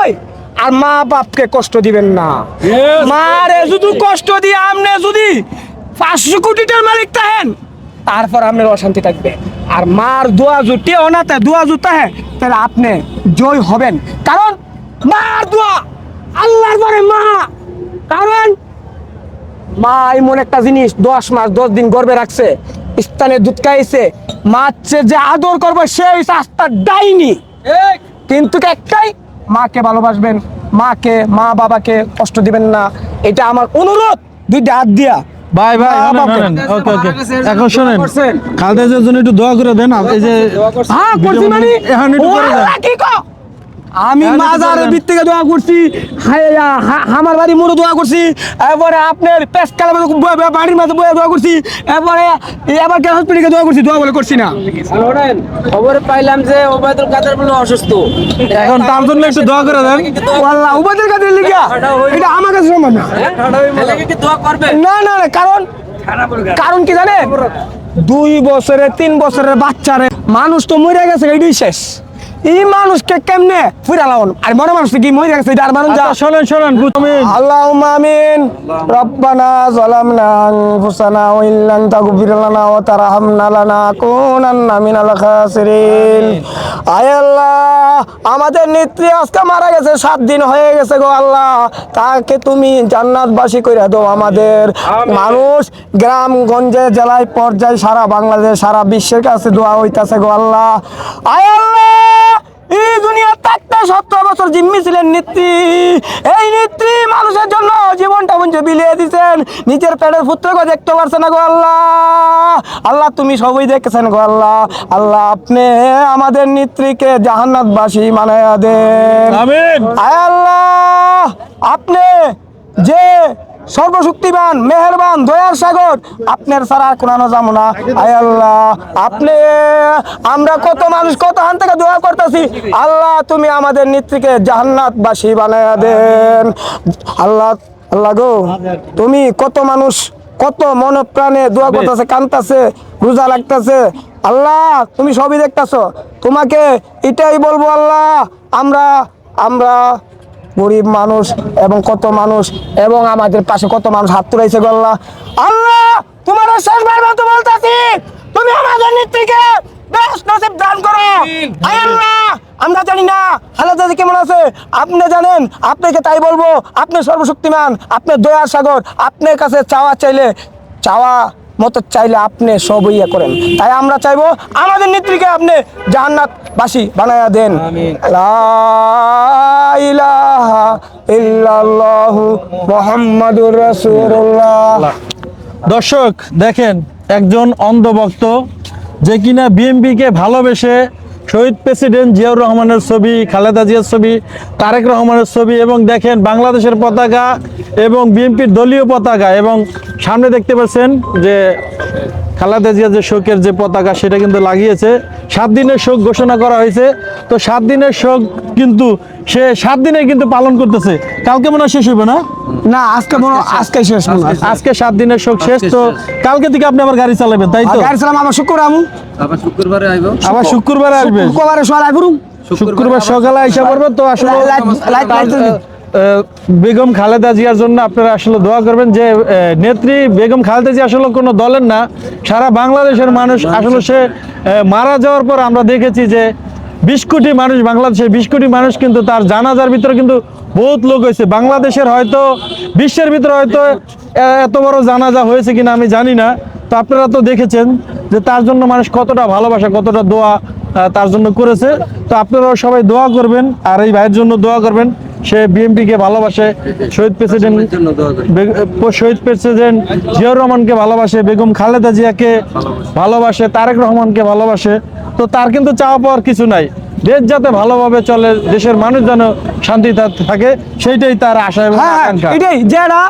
ভাই আর মা বাপকে কষ্ট দিবেন না। মারে শুধু কষ্ট দিয়ে আমনে যদি পাঁচশো কোটিটার মালিক তাহেন তারপর আপনার অশান্তি থাকবে। আর মার দোয়া জুটে অনাতে দোয়া জুতা হ্যাঁ তাহলে আপনি জয় হবেন। কারণ মার দোয়া আল্লাহর পরে মা। কারণ মা এমন একটা জিনিস দশ মাস দশ দিন গর্বে রাখছে স্থানে দুধ খাইছে মাছে যে আদর করবে সেই রাস্তা ডাইনি। কিন্তু একটাই? মাকে ভালোবাসবেন মাকে মা বাবাকে কষ্ট দিবেন না। এটা আমার অনুরোধ। দুইটা হাত দিয়া। ভাই ভাই। ওকে ওকে। এখন শোনেন? খালদাজের জন্য একটু দোয়া করে দেন এই যে হ্যাঁ করছি মানে এখন একটু করে দেন? আমি মাজারের। ভিত থেকে দোয়া করছি। হায়, আমার বাড়ি মোড়ে দোয়া করছি। এরপরে আপনার পেশকালে বাড়ির মাঝে বয়ে দোয়া করছি। এরপরে এবার কে হসপিটালে দোয়া করছি? দোয়া বলে করছি না। খবর পাইলাম যে ওবায়দুল কাদের বলে অসুস্থ। এখন তার জন্য একটু দোয়া করে দেন। আল্লাহ উবাদের কাছে লিখিয়া এটা আমার কাছে সম্ভব না। করবে না না না কারণ কারণ কি জানেন? দুই বছরের তিন বছরের বাচ্চারে মানুষ তো মরে গেছে এটাই শেষ। মানুষকে কেমনে মনে মানুষ কি মানুষ আয় আমাদের নেত্রী আজকে মারা গেছে সাত দিন হয়ে গেছে গো আল্লাহ। তাকে তুমি জান্নাতবাসী করে দাও আমাদের। মানুষ গ্রাম গঞ্জে জেলায় পর্যায়ে সারা বাংলাদেশ সারা বিশ্বের কাছে দোয়া হইতাছে গো আল্লাহ। আয় আল্লাহ! সত্তর বছর জিম্মি ছিলেন নেত্রী এই নেত্রী মানুষের জন্য জীবনটা বুঝে বিলিয়ে দিচ্ছেন নিজের পেটের পুত্রকে দেখতে পারছে না গো আল্লাহ। আল্লাহ তুমি সবই দেখেছেন গো আল্লাহ। আল্লাহ আপনি আমাদের নেত্রীকে জাহান্নাতবাসী মানায়া দেন। আল্লাহ আপনি যে সর্বশক্তিমান মেহেরবান দয়ার সাগর। আপনার ছাড়া কোরআন যাব না। আয় আল্লাহ আপনি আমরা কত মানুষ কত হান থেকে দোয়া করতেছি। আল্লাহ তুমি আমাদের নেত্রীকে জাহান্নাতবাসী বানায়া দেন। আল্লাহ আল্লাহ গো তুমি কত মানুষ কত মন প্রাণে দোয়া করতেছে কানতাছে রোজা লাগতেছে আল্লাহ তুমি সবই দেখতেছো। তোমাকে এটাই বলব আল্লাহ আমরা আমরা গরিব মানুষ এবং কত মানুষ এবং আমাদের পাশে কত মানুষ হাত তুলেছে গো আল্লাহ তোমার শেষবার মতো বলতেছি। তুমি আমাদের নেত্রীকে বেশ নসিব দান করো। আল্লাহ আমরা জানি না। হালাদা কেমন আছে? আপনি জানেন আপনাকে তাই বলব আপনি সর্বশক্তিমান আপনি দয়ার সাগর আপনার কাছে চাওয়া চাইলে চাওয়া মতো চাইলে আপনি সব ইয়ে করেন। তাই আমরা চাইব আমাদের নেত্রীকে আপনি জান্নাত বাসী বানায়া দেন। দর্শক, দেখেন, একজন অন্ধভক্ত যে কিনা বিএমপিকে ভালোবেসে শহীদ প্রেসিডেন্ট জিয়াউর রহমানের ছবি, খালেদা জিয়ার ছবি, তারেক রহমানের ছবি এবং দেখেন বাংলাদেশের পতাকা এবং বিএনপির দলীয় পতাকা এবং সামনে দেখতে পাচ্ছেন যে খালেদা জিয়া যে শোকের যে পতাকা সেটা কিন্তু লাগিয়েছে। সাত দিনের শোক ঘোষণা করা হয়েছে। তো সাত দিনের শোক কিন্তু সে সাত দিনে কিন্তু পালন করতেছে। কালকে মনে হয় শেষ হবে না? না আজকে মনে আজকে শেষ মনে আজকে সাত দিনের শোক শেষ তো কালকে থেকে আপনি আবার গাড়ি চালাবেন তাই তো? গাড়ি চালাম আমার শুক্র আমু আবার শুক্রবারে আইব। আবার শুক্রবার আসবে শুক্রবারে আইবুরুম শুক্রবার সকালে আইসা পড়বে তো আসলে বেগম খালেদা জিয়ার জন্য আপনারা আসলে দোয়া করবেন যে নেত্রী বেগম খালেদা জিয়া আসলে কোনো দলের না। সারা বাংলাদেশের মানুষ আসলে সে মারা যাওয়ার পর আমরা দেখেছি যে, বিশ কোটি মানুষ বাংলাদেশে বিশ কোটি মানুষ কিন্তু তার জানাজার ভিতরে কিন্তু বহুত লোক হয়েছে। বাংলাদেশের হয়তো, বিশ্বের ভিতরে হয়তো এত বড় জানাজা হয়েছে কিনা আমি জানি না। তো আপনারা তো দেখেছেন যে তার জন্য মানুষ কতটা ভালোবাসা, কতটা দোয়া তার জন্য করেছে। তো আপনারাও সবাই দোয়া করবেন আর এই ভাইয়ের জন্য দোয়া করবেন। সে বিএনপিকে ভালোবাসে শহীদ প্রেসিডেন্ট শহীদ প্রেসিডেন্ট জিয়াউর রহমানকে ভালোবাসে বেগম খালেদা জিয়াকে ভালোবাসে তারেক রহমানকে ভালোবাসে। তো তার কিন্তু চাওয়া পাওয়ার কিছু নাই। দেশ যাতে ভালোভাবে চলে দেশের মানুষ যেন শান্তি থাকে সেইটাই তার আশা এবং হ্যাঁ এটাই যারা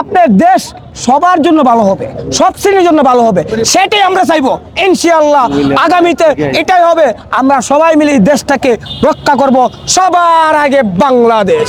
আপনার দেশ সবার জন্য ভালো হবে সব শ্রেণির জন্য ভালো হবে সেটাই আমরা চাইব। ইনশাআল্লাহ আগামীতে এটাই হবে আমরা সবাই মিলে দেশটাকে রক্ষা করব সবার আগে বাংলাদেশ।